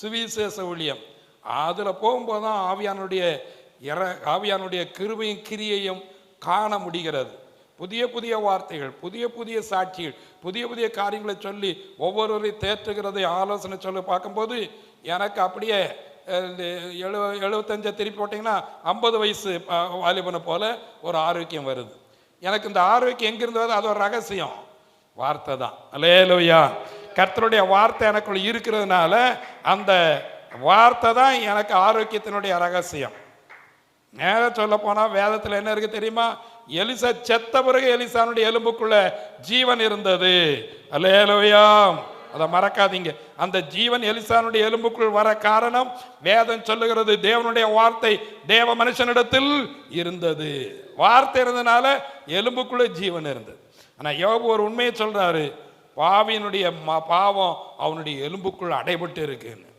சுவிசேஷ ஊழியம். அதில் போகும்போது தான் ஆவியானுடைய இற ஆவியானுடைய கிருமையும் கிரியையும் காண முடிகிறது. புதிய புதிய வார்த்தைகள் புதிய புதிய சாட்சிகள் புதிய புதிய காரியங்களை சொல்லி ஒவ்வொருவரையும் தேற்றுகிறதை ஆலோசனை சொல்லி பார்க்கும்போது எனக்கு அப்படியே இந்த எழு எழுபத்தஞ்சை திருப்பி போட்டிங்கன்னா ஐம்பது வயசு வாலிபனை போல ஒரு ஆரோக்கியம் வருது. எனக்கு இந்த ஆரோக்கியம் எங்கேருந்து வருது? அது ஒரு ரகசியம். வார்த்தை தான். அலேலுயா கர்த்தருடைய வார்த்தை எனக்குள் இருக்கிறதுனால அந்த வார்த்தை தான் எனக்கு ஆரோக்கியத்தினுடைய ரகசியம். நேர சொல்ல போனால் வேதத்தில் என்ன இருக்கு தெரியுமா? எலிசா செத்த பிறகு எலிசானுடைய எலும்புக்குள்ள ஜீவன் இருந்தது. அல்லேலூயா. அதை மறக்காதீங்க. அந்த ஜீவன் எலிசானுடைய எலும்புக்குள் வர காரணம் வேதம் சொல்லுகிறது. தேவனுடைய வார்த்தை தேவ மனுஷனிடத்தில் இருந்தது. வார்த்தை இருந்ததுனால எலும்புக்குள்ள ஜீவன் இருந்தது. ஆனால் யோபு ஒரு உண்மையை சொல்றாரு. பாவியினுடைய ம- பாவம் அவனுடைய எலும்புக்குள் அடைபட்டு இருக்குன்னு.